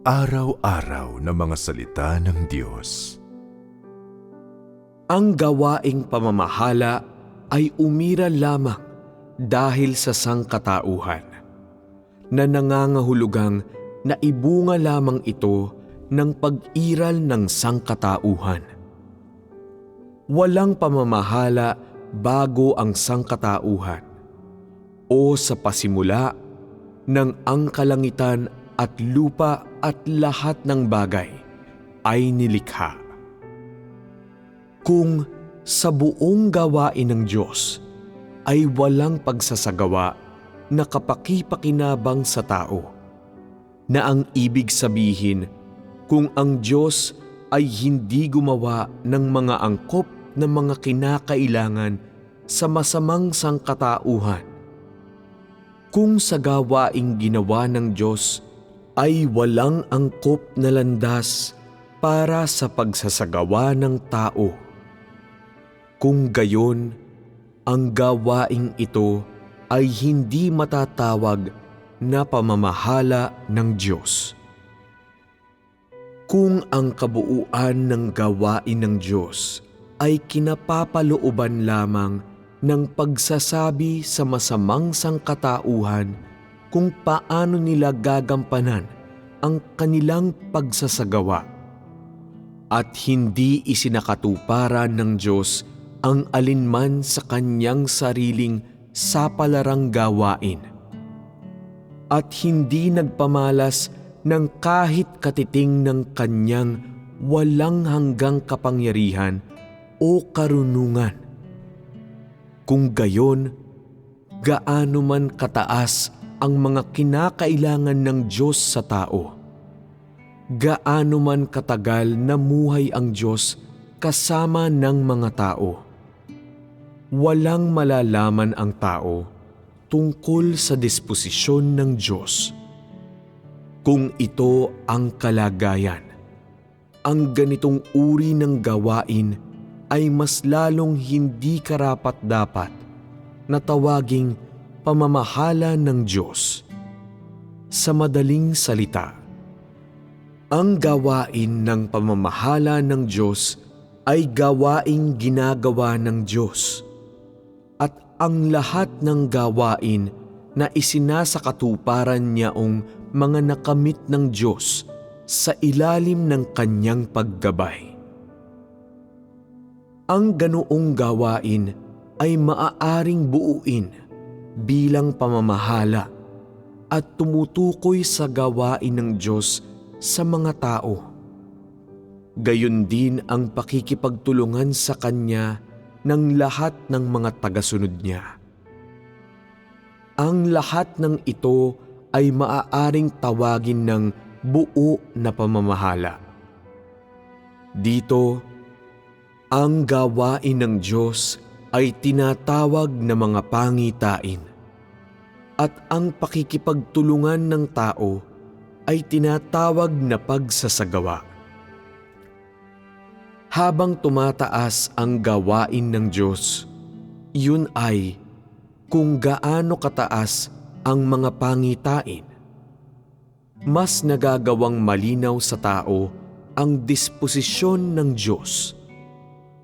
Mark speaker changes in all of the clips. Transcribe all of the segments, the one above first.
Speaker 1: Araw-araw na mga salita ng Diyos.
Speaker 2: Ang gawaing pamamahala ay umira lamang dahil sa sangkatauhan, na nangangahulugang na ibunga lamang ito ng pag-iral ng sangkatauhan. Walang pamamahala bago ang sangkatauhan o sa pasimula ng ang kalangitan at lupa at lahat ng bagay ay nilikha. Kung sa buong gawain ng Diyos ay walang pagsasagawa na kapakipakinabang sa tao, na ang ibig sabihin kung ang Diyos ay hindi gumawa ng mga angkop na mga kinakailangan sa masamang sangkatauhan. Kung sa gawaing ginawa ng Diyos ay walang angkop na landas para sa pagsasagawa ng tao. Kung gayon, ang gawaing ito ay hindi matatawag na pamamahala ng Diyos. Kung ang kabuuan ng gawain ng Diyos ay kinapapalooban lamang ng pagsasabi sa masamang sangkatauhan kung paano nila gagampanan ang kanilang pagsasagawa at hindi isinakatuparan ng Diyos ang alinman sa kanyang sariling sapalarang gawain at hindi nagpamalas ng kahit katiting ng kanyang walang hanggang kapangyarihan o karunungan. Kung gayon, gaano man kataas ang mga kinakailangan ng Diyos sa tao. Gaano man katagal namuhay ang Diyos kasama ng mga tao walang malalaman ang tao tungkol sa disposisyon ng Diyos. Kung ito ang kalagayan, ang ganitong uri ng gawain ay mas lalong hindi karapat-dapat na tawaging pamamahala ng Diyos. Sa madaling salita, ang gawain ng pamamahala ng Diyos ay gawaing ginagawa ng Diyos ang lahat ng gawain na isinasakatuparan niyaong mga nakamit ng Diyos sa ilalim ng kanyang paggabay. Ang ganoong gawain ay maaaring buuin bilang pamamahala at tumutukoy sa gawain ng Diyos sa mga tao. Gayon din ang pakikipagtulungan sa Kanya ng lahat ng mga tagasunod niya. Ang lahat ng ito ay maaaring tawagin ng buo na pamamahala. Dito, ang gawain ng Diyos ay tinatawag na mga pangitain. At ang pakikipagtulungan ng tao ay tinatawag na pagsasagawa. Habang tumataas ang gawain ng Diyos, yun ay kung gaano kataas ang mga pangitain. Mas nagagawang malinaw sa tao ang disposisyon ng Diyos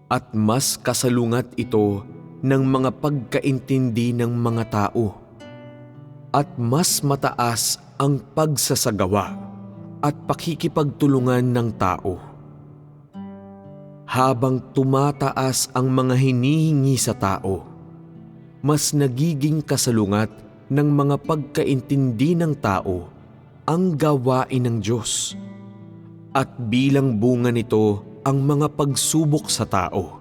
Speaker 2: at mas kasalungat ito ng mga pagkaintindi ng mga tao at mas mataas ang pagsasagawa at pakikipagtulungan ng tao habang tumataas ang mga hinihingi sa tao, mas nagiging kasalungat ng mga pagkaintindi ng tao ang gawain ng Diyos. At bilang bunga nito ang mga pagsubok sa tao.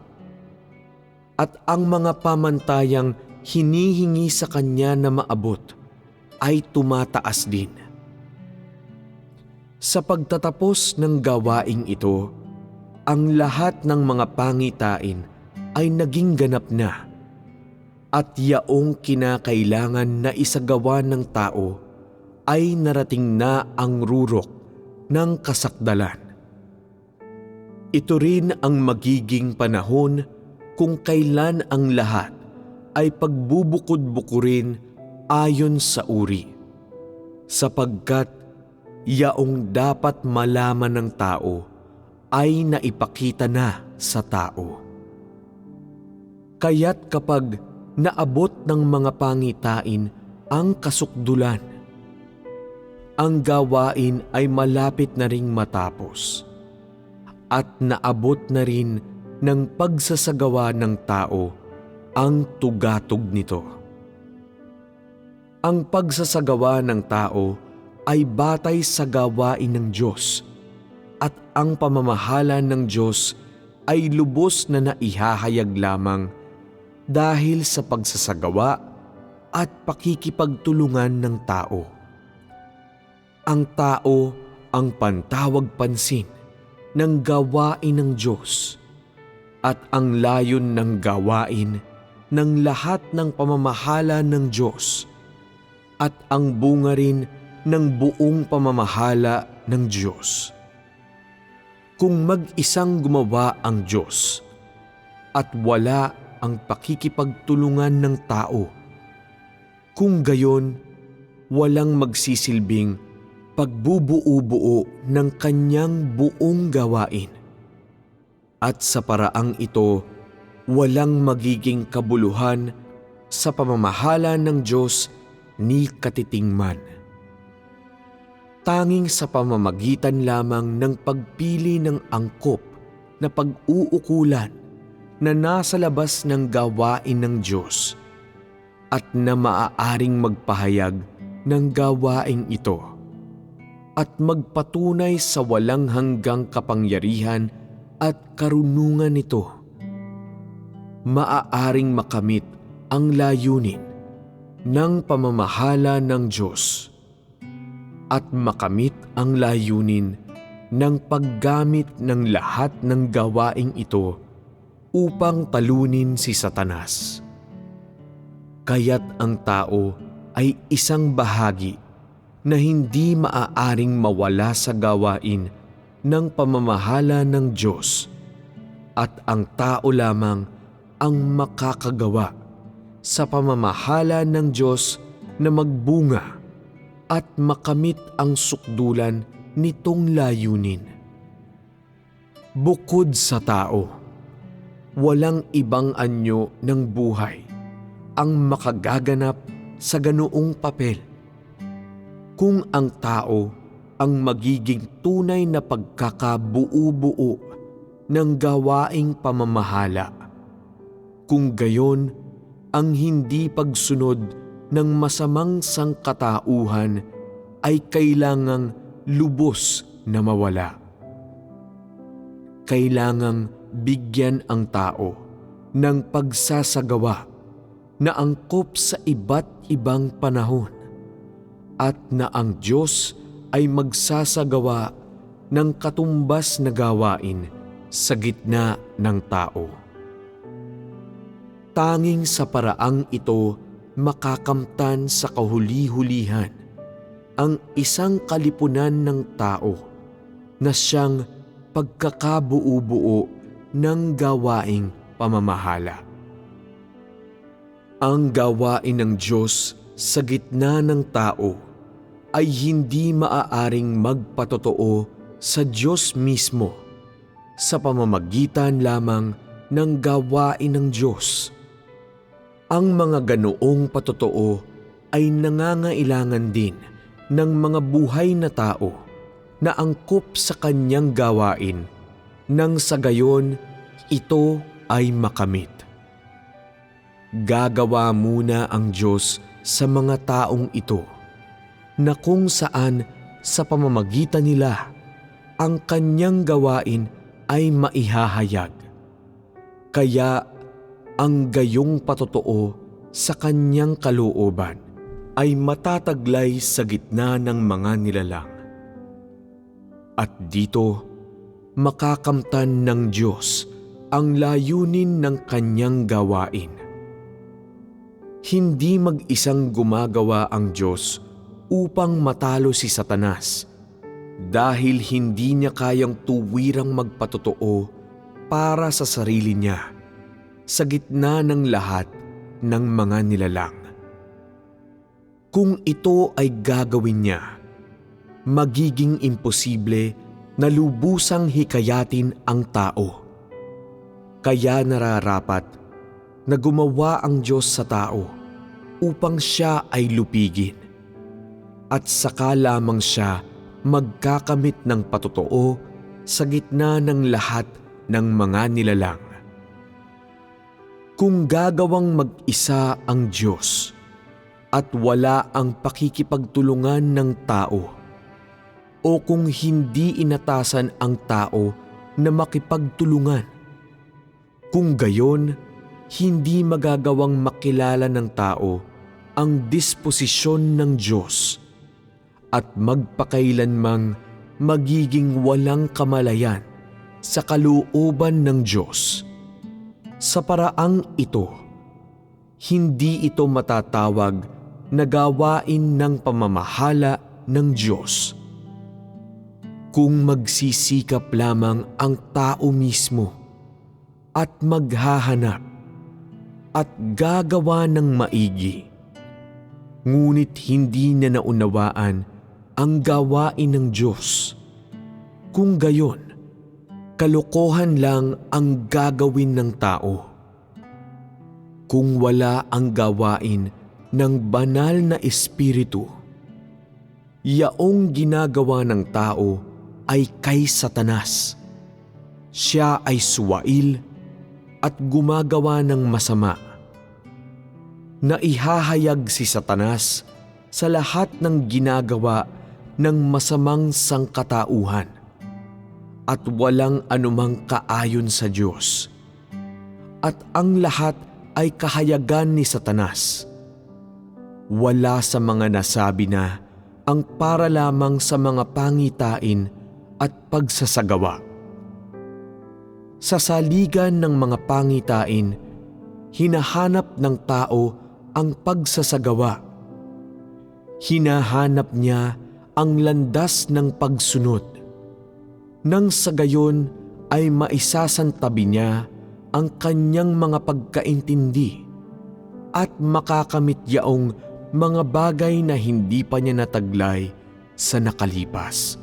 Speaker 2: At ang mga pamantayang hinihingi sa Kanya na maabot ay tumataas din. Sa pagtatapos ng gawaing ito, ang lahat ng mga pangitain ay naging ganap na at yaong kinakailangan na isagawa ng tao ay narating na ang rurok ng kasakdalan. Ito rin ang magiging panahon kung kailan ang lahat ay pagbubukod-bukurin ayon sa uri, sapagkat yaong dapat malaman ng tao ay naipakita na sa tao. Kaya't kapag naabot ng mga pangitain ang kasukdulan, ang gawain ay malapit na ring matapos at naabot na rin ng pagsasagawa ng tao ang tugatog nito. Ang pagsasagawa ng tao ay batay sa gawain ng Diyos at ang pamamahala ng Diyos ay lubos na naihahayag lamang dahil sa pagsasagawa at pakikipagtulungan ng tao. Ang tao ang pantawag pansin ng gawain ng Diyos at ang layon ng gawain ng lahat ng pamamahala ng Diyos at ang bunga rin ng buong pamamahala ng Diyos. Kung mag-isang gumawa ang Diyos at wala ang pakikipagtulungan ng tao, kung gayon, walang magsisilbing pagbubuo-buo ng kanyang buong gawain. At sa paraang ito, walang magiging kabuluhan sa pamamahala ng Diyos ni katitingman. Tanging sa pamamagitan lamang ng pagpili ng angkop na pag-uukulan na nasa labas ng gawain ng Diyos at na maaaring magpahayag ng gawaing ito at magpatunay sa walang hanggang kapangyarihan at karunungan nito. Maaaring makamit ang layunin ng pamamahala ng Diyos at makamit ang layunin ng paggamit ng lahat ng gawaing ito upang talunin si Satanas. Kaya't ang tao ay isang bahagi na hindi maaaring mawala sa gawain ng pamamahala ng Diyos at ang tao lamang ang makakagawa sa pamamahala ng Diyos na magbunga at makamit ang sukdulan nitong layunin. Bukod sa tao, walang ibang anyo ng buhay ang makagaganap sa ganoong papel. Kung ang tao ang magiging tunay na pagkakabuo-buo ng gawaing pamamahala. Kung gayon, ang hindi pagsunod ng masamang sangkatauhan ay kailangang lubos na mawala. Kailangang bigyan ang tao ng pagsasagawa na angkop sa iba't ibang panahon at na ang Diyos ay magsasagawa ng katumbas na gawain sa gitna ng tao. Tanging sa paraang ito makakamtan sa kahuli-hulihan ang isang kalipunan ng tao na siyang pagkakabuo-buo ng gawaing pamamahala. Ang gawain ng Diyos sa gitna ng tao ay hindi maaaring magpatotoo sa Diyos mismo sa pamamagitan lamang ng gawain ng Diyos. Ang mga ganoong patotoo ay nangangailangan din ng mga buhay na tao na angkop sa kanyang gawain nang sa gayon ito ay makamit. Gagawa muna ang Diyos sa mga taong ito na kung saan sa pamamagitan nila ang kanyang gawain ay maihahayag. Kaya ang gayong patotoo sa kanyang kalooban ay matataglay sa gitna ng mga nilalang. At dito, makakamtan ng Diyos ang layunin ng kanyang gawain. Hindi mag-isang gumagawa ang Diyos upang matalo si Satanas dahil hindi niya kayang tuwirang magpatotoo para sa sarili niya sa gitna ng lahat ng mga nilalang. Kung ito ay gagawin niya, magiging imposible na lubusang hikayatin ang tao. Kaya nararapat na gumawa ang Diyos sa tao upang siya ay lupigin. At saka lamang siya magkakamit ng patotoo sa gitna ng lahat ng mga nilalang. Kung gagawang mag-isa ang Diyos at wala ang pakikipagtulungan ng tao, o kung hindi inatasan ang tao na makipagtulungan, kung gayon, hindi magagawang makilala ng tao ang disposisyon ng Diyos at magpakailanmang magiging walang kamalayan sa kalooban ng Diyos. Sa paraang ito, hindi ito matatawag na gawain ng pamamahala ng Diyos. Kung magsisikap lamang ang tao mismo at maghahanap at gagawa ng maigi, ngunit hindi na naunawaan ang gawain ng Diyos. Kung gayon, kalokohan lang ang gagawin ng tao. Kung wala ang gawain ng banal na espiritu, yaong ginagawa ng tao ay kay Satanas. Siya ay suwail at gumagawa ng masama. Naihahayag si Satanas sa lahat ng ginagawa ng masamang sangkatauhan at walang anumang kaayon sa Diyos. At ang lahat ay kahayagan ni Satanas. Wala sa mga nasabi na ang para lamang sa mga pangitain at pagsasagawa. Sa saligan ng mga pangitain, hinahanap ng tao ang pagsasagawa. Hinahanap niya ang landas ng pagsunod. Nang sa gayon ay maisasantabi niya ang kanyang mga pagkaintindi at makakamit yaong mga bagay na hindi pa niya nataglay sa nakalipas.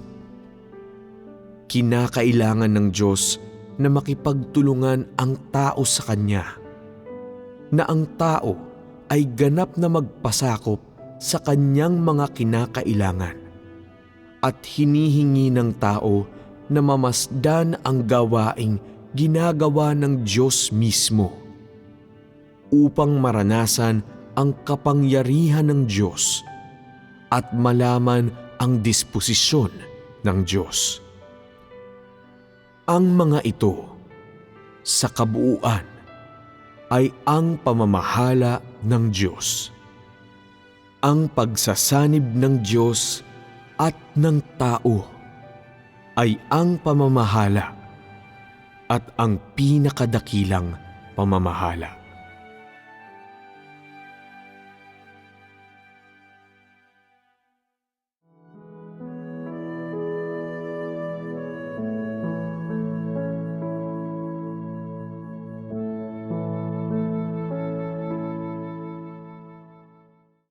Speaker 2: Kinakailangan ng Diyos na makipagtulungan ang tao sa Kanya, na ang tao ay ganap na magpasakop sa kanyang mga kinakailangan at hinihingi ng tao na mamasdan ang gawaing ginagawa ng Diyos mismo upang maranasan ang kapangyarihan ng Diyos at malaman ang disposisyon ng Diyos. Ang mga ito sa kabuuan ay ang pamamahala ng Diyos. Ang pagsasanib ng Diyos at ng tao ay ang pamamahala at ang pinakadakilang pamamahala.